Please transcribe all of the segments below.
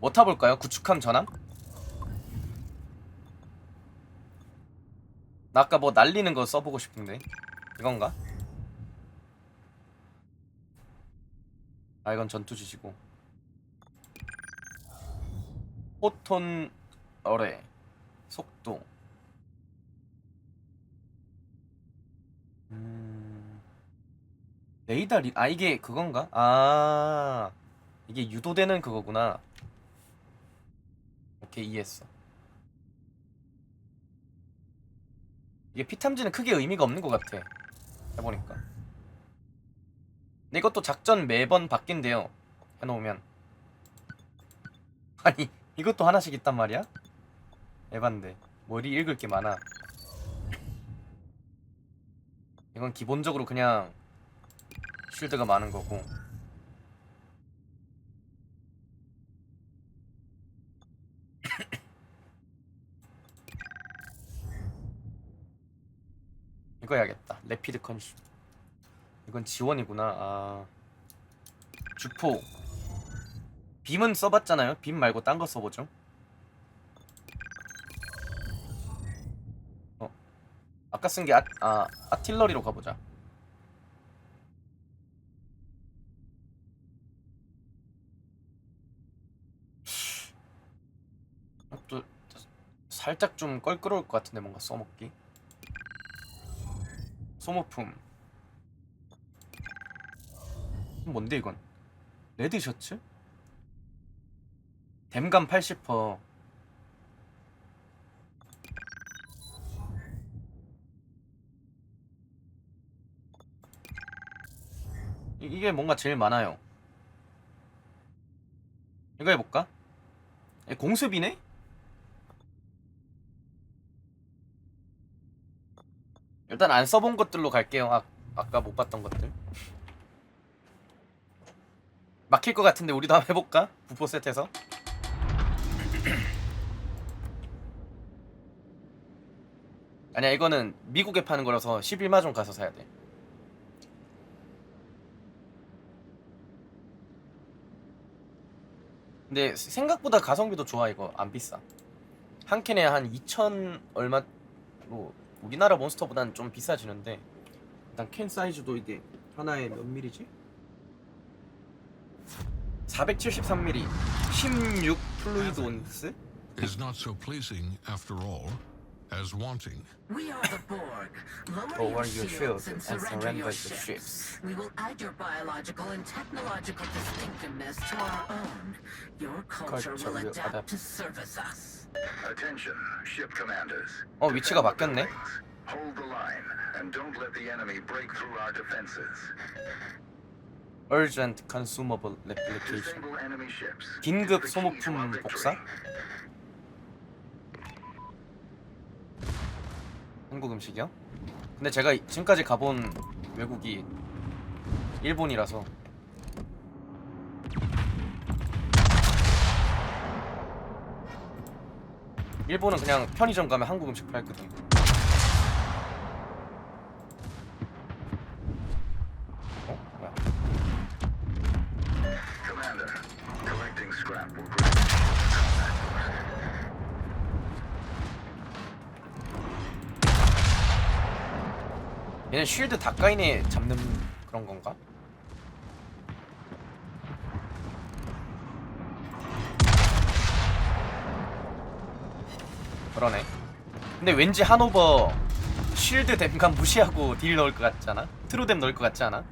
뭐 타볼까요? 구축함 전함? 나 아까 뭐 날리는 거 써보고 싶은데 이건가? 아 이건 전투지시고 포톤 어뢰 속도 음... 레이더 리... 아 이게 그건가? 아 이게 유도되는 그거구나 오케이 이해했어. 이게 피탐지는 크게 의미가 없는 것 같아. 해보니까. 근데 이것도 작전 매번 바뀐대요. 해놓으면. 아니 이것도 하나씩 있단 말이야? 에반데 머리 읽을 게 많아. 이건 기본적으로 그냥 쉴드가 많은 거고 이거 해야겠다. 레피드 컨슈 이건 지원이구나. 아. 주포. 빔은 써봤잖아요. 빔 말고 딴 거 써보죠. 어. 아까 쓴 게 아, 아, 아틸러리로 가보자. 아, 또 살짝 좀 껄끄러울 것 같은데 뭔가 써먹기 소모품 뭔데 이건 레드 셔츠? 댐감 80% 이- 이게 뭔가 제일 많아요 이거 해볼까? 에, 공습이네? 일단 안 써본 것들로 갈게요. 아, 아까 못 봤던 것들. 막힐 것 같은데 우리도 한번 해볼까? 부포 세트에서? 아니야 이거는 미국에 파는 거라서 11마종 가서 사야 돼. 근데 생각보다 가성비도 좋아 이거. 안 비싸. 한 캔에 한 2천 얼마 뭐 우리나라 몬스터보다는 좀 비싸지는데 일단 캔 사이즈도 이게 하나에 몇 밀이지? 473mm 16 플루이드 온스? is not so pleasing after all as wanting. We are the Borg. Lower, your, your shields and and surrender, your ships. ships. We will add your biological and technological distinctiveness to our own. Your culture, Culture will will adapt, adapt. to service us. 어 위치가 바뀌었네? Urgent consumable replication. 긴급 소모품. 복사? 한국 음식이요? 근데 제가 이- 지금까지 가본 외국이 일본이라서 일본은 그냥 편의점 가면 한국 음식 팔거든 어? 뭐야. 얘는 쉴드 다까이네 잡는 그런 건가? 그러네. 근데 왠지 한오버 쉴드 댐감 무시하고 딜 넣을 것 같지 않아? 트루댐 넣을 것 같지 않아?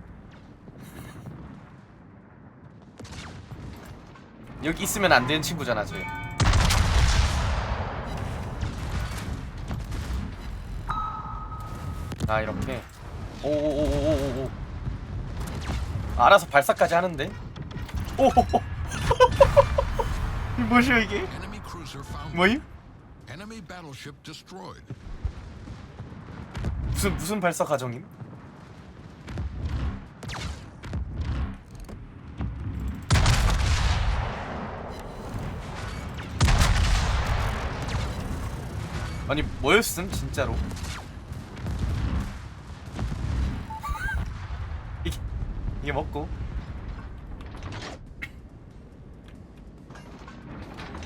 여기 있으면 안 되는 친구잖아, 쟤. 아 이렇게 오오오오오오 알아서 발사까지 하는데 오호호 이 뭐시여 이게. 뭐임? Enemy battleship destroyed. 무슨 무슨 발사 과정임? 아니 뭐였음 진짜로? 이게 이게 먹고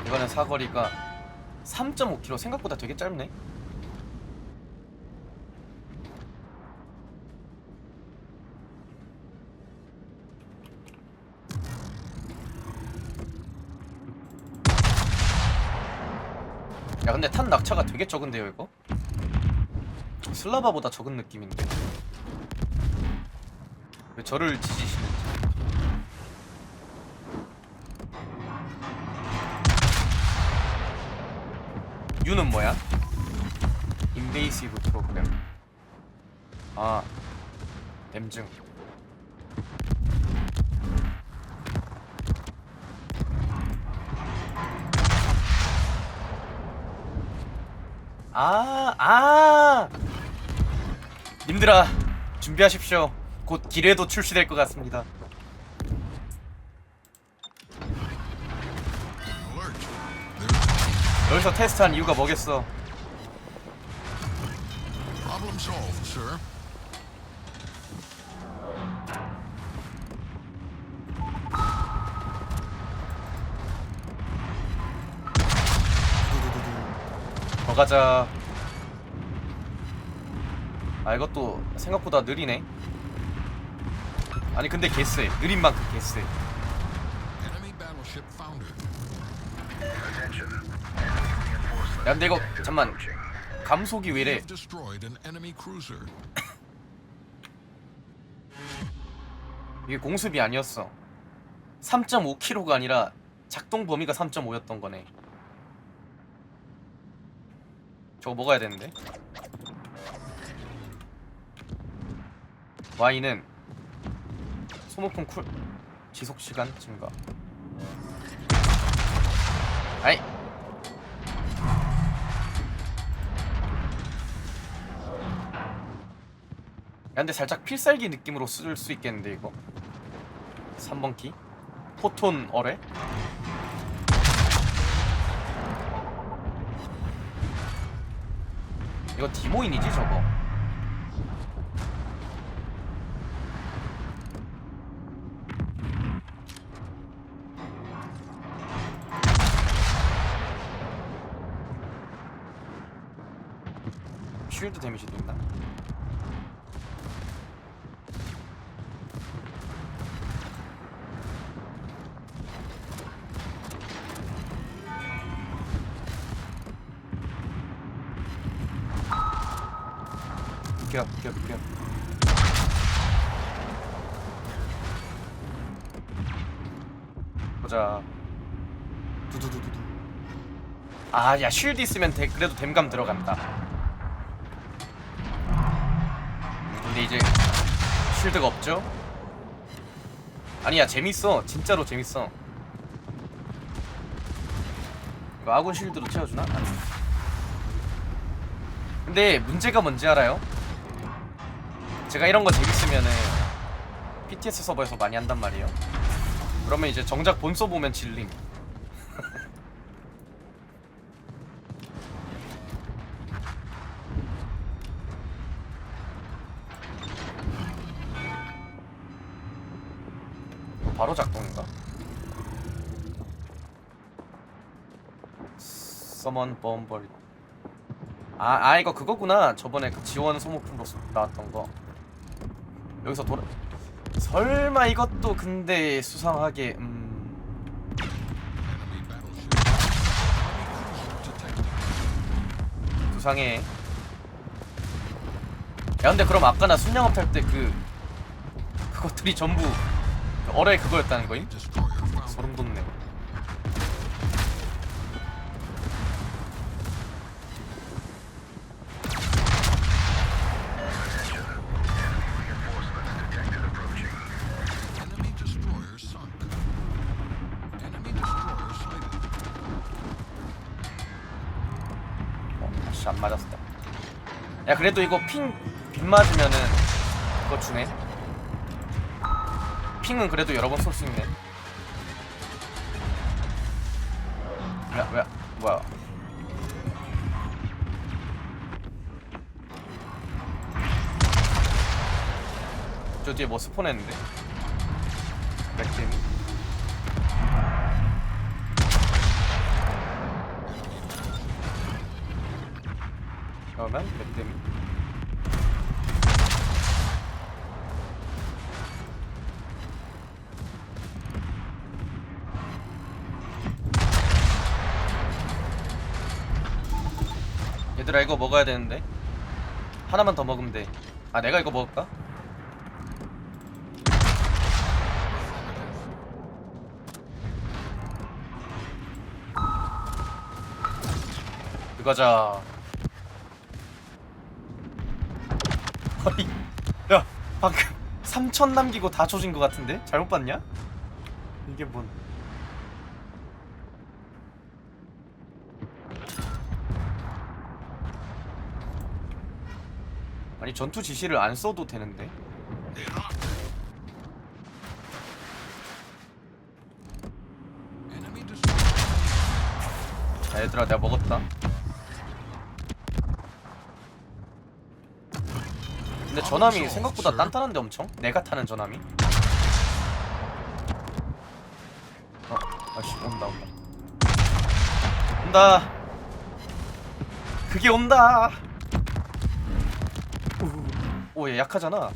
이거는 사거리가 3.5km 생각보다 되게 짧네. 야 근데 탄 낙차가 되게 적은데요 이거? 슬라바보다 적은 느낌인데 왜 저를 지지시는지 U는 뭐야? 인베이시브 프로그램 아 댐증 아, 아! 님들아, 준비하십시오. 곧 기뢰도 출시될 것 같습니다. 여기서 테스트한 이유가 뭐겠어? problem solved, sir. 더 가자. 아 이것도 생각보다 느리네. 아니 근데 개쎄. 느린 만큼 개쎄. Enemy battleship foundered. Attention. 야 근데 이거 잠만. 감속이 왜 이래? 이게 공습이 아니었어. 3.5kg가 아니라 작동 범위가 3.5였던 거네. 저거 먹어야 되는데. Y는 소모품 쿨 지속 시간 증가. 아이. 근데 살짝 필살기 느낌으로 쓸 수 있겠는데 이거? 3번 키? 포톤 어뢰? 이거 디모인이지 저거? 쉴드 데미지도 있나? 아 야 쉴드 있으면 대, 그래도 댐감 들어간다 근데 이제 쉴드가 없죠? 아니야 재밌어 진짜로 재밌어 이거 아군 쉴드로 채워주나? 아니 근데 문제가 뭔지 알아요? 제가 이런 거 재밌으면은 PTS 서버에서 많이 한단 말이에요. 그러면 이제 정작 본서 보면 질림. 바로 작동인가? 서먼 범벌 아, 아 이거 그거구나. 저번에 그 지원 소모품으로 쏘- 나왔던 거. 여기서 돌아. 설마 이것도 근데 수상하게 음. 수상해. 야 근데 그럼 아까 나 순양업 탈 때 그 그것들이 전부 그 어뢰 그거였다는 거임? 소름 돋네. 어, 안 맞았다. 야 그래도 이거 핑 빗 맞으면은 그거 주네. 핑은 그래도 여러 번 쏠 수 있네. 뭐야 뭐야? 뭐야 저 뒤에 뭐 스폰했는데? 맥팀 그러면 맥팀 얘들아 이거 먹어야 되는데 하나만 더 먹으면 돼아 내가 이거 먹을까? 들어가자 아니 야 방금 3천 남기고 다 조진 것 같은데? 잘못 봤냐? 이게 뭔 아니 전투 지시를 안 써도 되는데. 야, 얘들아 내가 먹었다. 근데 전함이 생각보다 단단한데 엄청? 내가 타는 전함이? 어 아씨 온다 온다. 온다. 그게 온다 오 얘 약하잖아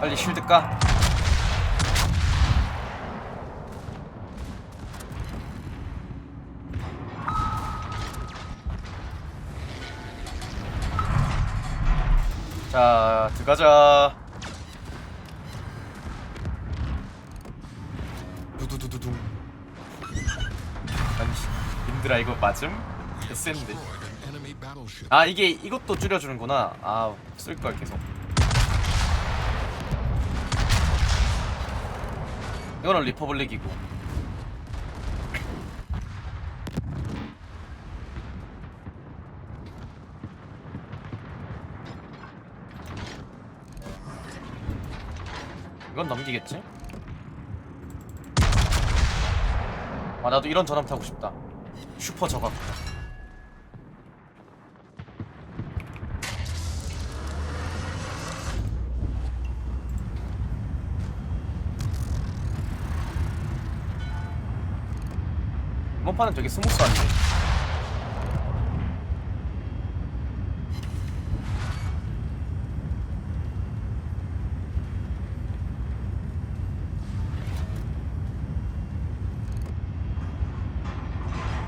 빨리 쉴드 까 자, 들어가자. 두두두두둥. 아니, 씨, 님들아 이거 맞음? Battleship. 아 이게 이것도 줄여주는구나. 아 쓸걸 계속. 이거는 리퍼블릭이고. 이건 넘기겠지? 아 나도 이런 전함 타고 싶다. 슈퍼 저각. 이번 판은 되게 스무스한데.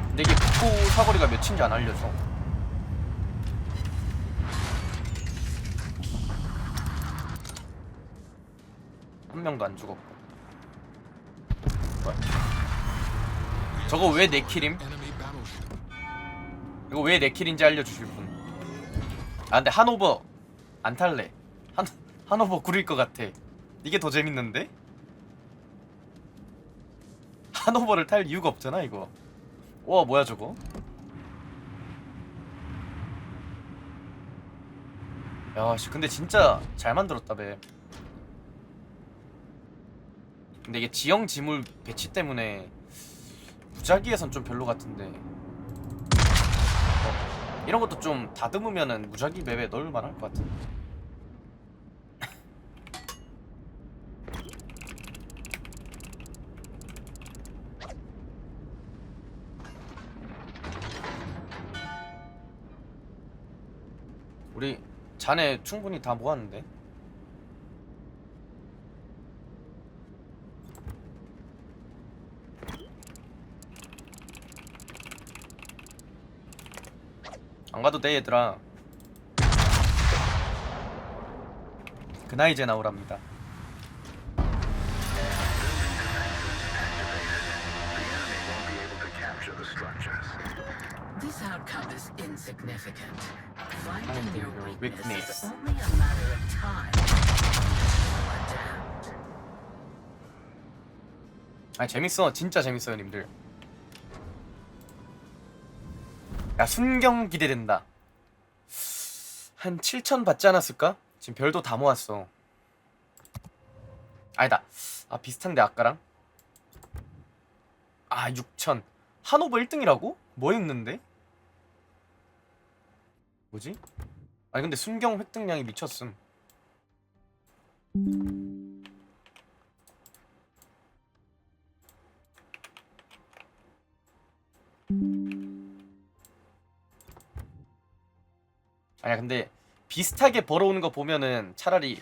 근데 이게 북부 사거리가 몇인지 안 알려줘. 한 명도 안 죽었고. 뭐야? 저거 왜내 킬임? Enemy battleship. 이거 왜내 킬인지 알려주실 분. 아 근데 한오버 안 탈래. 한 한오버 구릴 것 같아. 이게 더 재밌는데? 한오버를 탈 이유가 없잖아 이거. 와 뭐야 저거? 야씨 근데 진짜 잘 만들었다 배. 근데 이게 지형 지물 배치 때문에 무작위에선 좀 별로 같은데. 어, 이런 것도 좀 다듬으면은 무작위 맵에 넣을 만 할 것 같은데. 우리 자네 충분히 다 모았는데 안 가도 돼 얘들아 그나 이제 나오랍니다 weakness of time. Adapt. 아니 재밌어 진짜 재밌어요 님들 야 순경 기대된다 한 7천 받지 않았을까? 지금 별도 다 모았어 아니다 아 비슷한데 아까랑 아 6천 한오버 1등이라고? 뭐 했는데? 뭐지? 아니 근데 순경 획득량이 미쳤음 아니야 근데 비슷하게 벌어오는 거 보면은 차라리